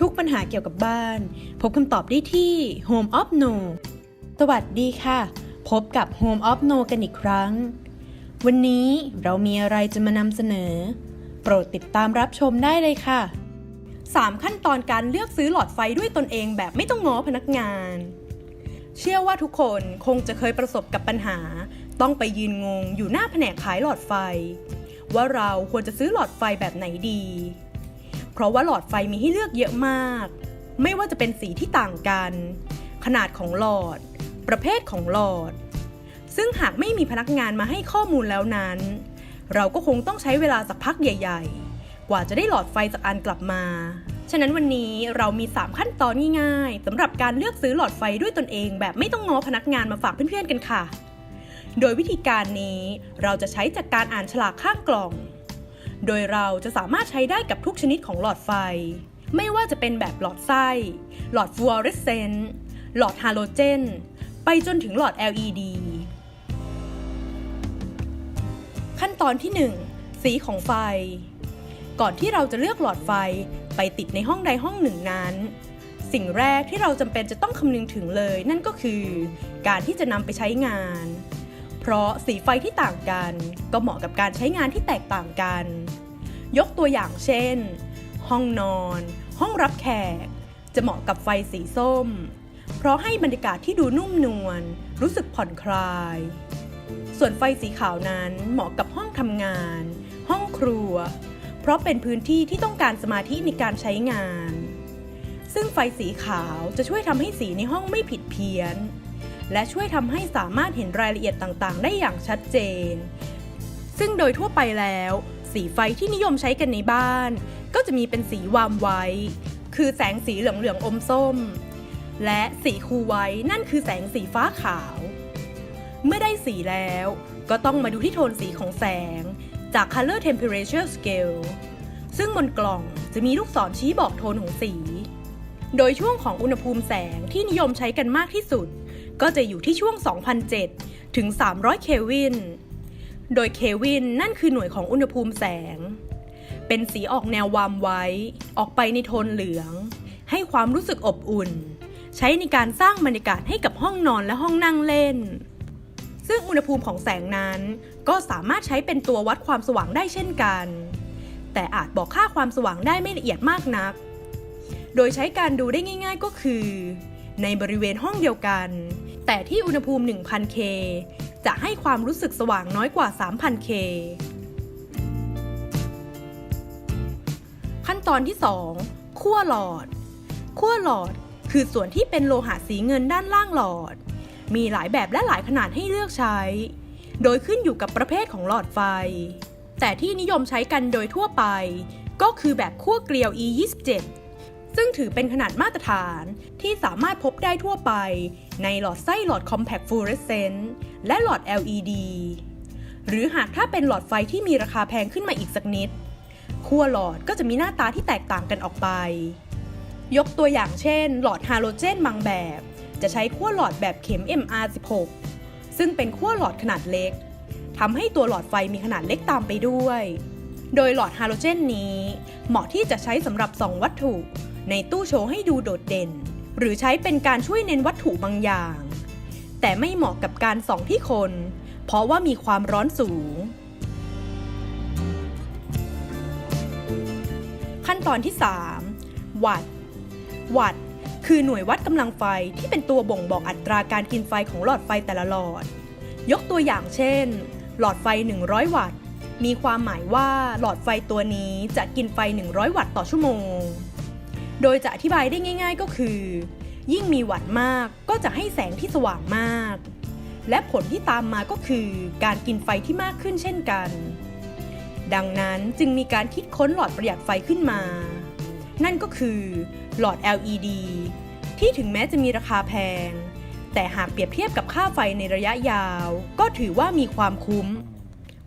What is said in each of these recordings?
ทุกปัญหาเกี่ยวกับบ้าน พบคำตอบได้ที่ Home of No สวัสดีค่ะ พบกับ Home of No กันอีกครั้ง วันนี้เรามีอะไรจะมานำเสนอ โปรดติดตามรับชมได้เลยค่ะ 3 ขั้นตอนการเลือกซื้อหลอดไฟด้วยตนเองแบบไม่ต้องง้อพนักงาน เชื่อว่าทุกคนคงจะเคยประสบกับปัญหา ต้องไปยืนงงอยู่หน้าแผนกขายหลอดไฟ ว่าเราควรจะซื้อหลอดไฟแบบไหนดี เพราะว่าหลอดไฟมีให้เลือกเยอะมาก ไม่ว่าจะเป็นสีที่ต่างกัน ขนาดของหลอด ประเภทของหลอด ซึ่งหากไม่มีพนักงานมาให้ข้อมูลแล้วนั้น เราก็คงต้องใช้เวลาสักพักใหญ่ ๆ กว่าจะได้หลอดไฟจากอันกลับมา ฉะนั้นวันนี้เรามี 3 ขั้นตอนง่ายๆสำหรับการเลือกซื้อหลอดไฟด้วยตนเอง แบบไม่ต้องง้อพนักงานมาฝากเพื่อนๆกันค่ะ โดยวิธีการนี้เราจะใช้จากการอ่านฉลากข้างกล่อง โดยเราจะสามารถใช้ได้กับทุกชนิดของหลอดไฟ ไม่ว่าจะเป็นแบบหลอดไส้ หลอดฟลูออเรสเซนต์หลอดฮาโลเจน ไปจนถึงหลอด LED ขั้นตอนที่ 1 สีของไฟ ก่อนที่เราจะเลือกหลอดไฟไปติดในห้องใดห้องหนึ่งนั้น สิ่งแรกที่เราจำเป็นจะต้องคำนึงถึงเลย นั่นก็คือ การที่จะนำไปใช้งาน เพราะสีไฟที่ต่างกัน ก็เหมาะกับการใช้งานที่แตกต่างกัน ยกตัวอย่างเช่น ห้องนอน ห้องรับแขก จะเหมาะกับไฟสีส้ม เพราะให้บรรยากาศที่ดูนุ่มนวลรู้สึกผ่อนคลาย ส่วนไฟสีขาวนั้นเหมาะกับห้องทำงาน ห้องครัว เพราะเป็นพื้นที่ที่ต้องการสมาธิในการใช้งาน ซึ่งไฟสีขาวจะช่วยทำให้สีในห้องไม่ผิดเพี้ยน และช่วยทำให้สามารถเห็นรายละเอียดต่างๆ ได้อย่างชัดเจน ซึ่งโดยทั่วไปแล้ว สีไฟที่นิยมใช้กันในบ้าน ก็จะมีเป็นสีวามไว้ คือแสงสีเหลืองๆอมส้ม และสีคูไว้นั่นคือแสงสีฟ้าขาว เมื่อได้สีแล้ว ก็ต้องมาดูที่โทนสีของแสง จาก Color Temperature Scale ซึ่งบนกล่องจะมีลูกศรชี้บอกโทนของสี โดยช่วงของอุณหภูมิแสงที่นิยมใช้กันมากที่สุด ก็จะอยู่ที่ช่วง 2007 ถึง 300 เคลวิน โดยเคลวินนั่นคือหน่วยของอุณหภูมิแสง เป็นสีออกแนววามไว้ ออกไปในโทนเหลือง ให้ความรู้สึกอบอุ่น ใช้ในการสร้างบรรยากาศให้กับห้องนอนและห้องนั่งเล่น ซึ่งอุณหภูมิของแสงนั้น ก็สามารถใช้เป็นตัววัดความสว่างได้เช่นกัน แต่อาจบอกค่าความสว่างได้ไม่ละเอียดมากนัก โดยใช้การดูได้ง่าย ๆก็คือในบริเวณห้องเดียวกัน แต่ที่อุณหภูมิ 1000K จะให้ความรู้สึกสว่างน้อยกว่า 3,000K ขั้นตอนที่ 2ขั้วหลอดขั้วหลอดคือส่วนที่เป็นโลหะสีเงินด้านล่างหลอด มีหลายแบบและหลายขนาดให้เลือกใช้ โดยขึ้นอยู่กับประเภทของหลอดไฟ แต่ที่นิยมใช้กันโดยทั่วไป ก็คือแบบขั้วเกลียว E27 ซึ่งถือเป็นขนาดมาตรฐานที่สามารถพบได้ทั่วไป ในหลอดไส้หลอด Compact Fluorescent และหลอด LED หรือหากถ้าเป็นหลอดไฟที่มีราคาแพงขึ้นมาอีกสักนิดขั้วหลอดก็จะมีหน้าตาที่แตกต่างกันออกไป ยกตัวอย่างเช่น หลอดฮาโลเจนบางแบบ จะใช้ขั้วหลอดแบบเข็ม MR16 ซึ่งเป็นขั้วหลอดขนาดเล็กทำให้ตัวหลอดไฟมีขนาดเล็กตามไปด้วย โดยหลอดฮาโลเจนนี้ เหมาะที่จะใช้สำหรับส่องวัตถุ ในตู้โชว์ให้ดูโดดเด่น หรือใช้เป็นการช่วยเน้นวัตถุบางอย่าง แต่ไม่เหมาะกับการส่องที่คน เพราะว่ามีความร้อนสูง ขั้นตอนที่ 3 วัตวัตคือหน่วยวัดกำลังไฟที่เป็นตัวบ่งบอกอัตราการกินไฟของหลอดไฟแต่ละหลอด ยกตัวอย่างเช่น หลอดไฟ 100 วัตต์ มีความหมายว่าหลอดไฟตัวนี้จะกินไฟ 100 วัตต์ต่อชั่วโมง โดยจะอธิบายได้ง่าย ๆ ก็คือ ยิ่งมีวัตต์มากก็จะให้แสงที่สว่างมาก และผลที่ตามมาก็คือการกินไฟที่มากขึ้นเช่นกัน ดังนั้นจึงมีการคิดค้นหลอดประหยัดไฟขึ้นมา นั่นก็คือหลอด LED ที่ถึงแม้จะมีราคาแพง แต่หากเปรียบเทียบกับค่าไฟในระยะยาว ก็ถือว่ามีความคุ้ม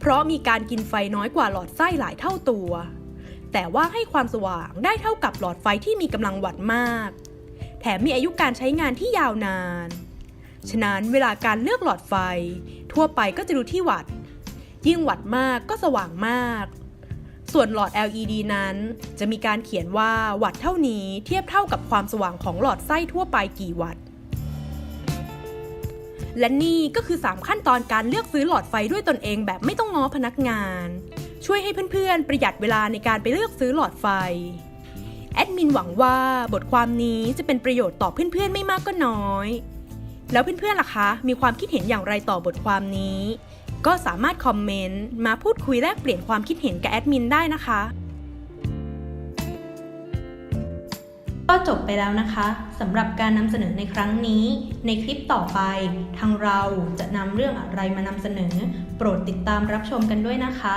เพราะมีการกินไฟน้อยกว่าหลอดไส้หลายเท่าตัว แต่ว่าให้ความสว่างได้เท่ากับหลอดไฟที่มีกำลังวัตต์มาก แถมมีอายุการใช้งานที่ยาวนาน ฉะนั้นเวลาการเลือกหลอดไฟ ทั่วไปก็จะดูที่วัตต์ยิ่งวัตต์มากก็สว่างมาก ส่วนหลอด LED นั้นจะมีการเขียนว่าวัตต์เท่านี้เทียบเท่ากับความสว่างของหลอดไส้ทั่วไปกี่วัตต์และนี่ก็คือ 3 ขั้นตอนการเลือกซื้อหลอดไฟด้วยตนเองแบบไม่ต้องง้อพนักงาน ช่วยให้เพื่อนๆ ประหยัดเวลาในการไปเลือกซื้อหลอดไฟ แอดมินหวังว่าบทความนี้จะเป็นประโยชน์ต่อเพื่อนๆ ไม่มากก็น้อย แล้วเพื่อนๆ ล่ะคะ มีความคิดเห็นอย่างไรต่อบทความนี้ ก็สามารถคอมเมนต์มาพูดคุยแลกเปลี่ยนความคิดเห็นกับแอดมินได้นะคะก็จบไปแล้วนะคะสำหรับการนำเสนอในครั้งนี้ ในคลิปต่อไป ทางเราจะนำเรื่องอะไรมานำเสนอ โปรดติดตามรับชมกันด้วยนะคะ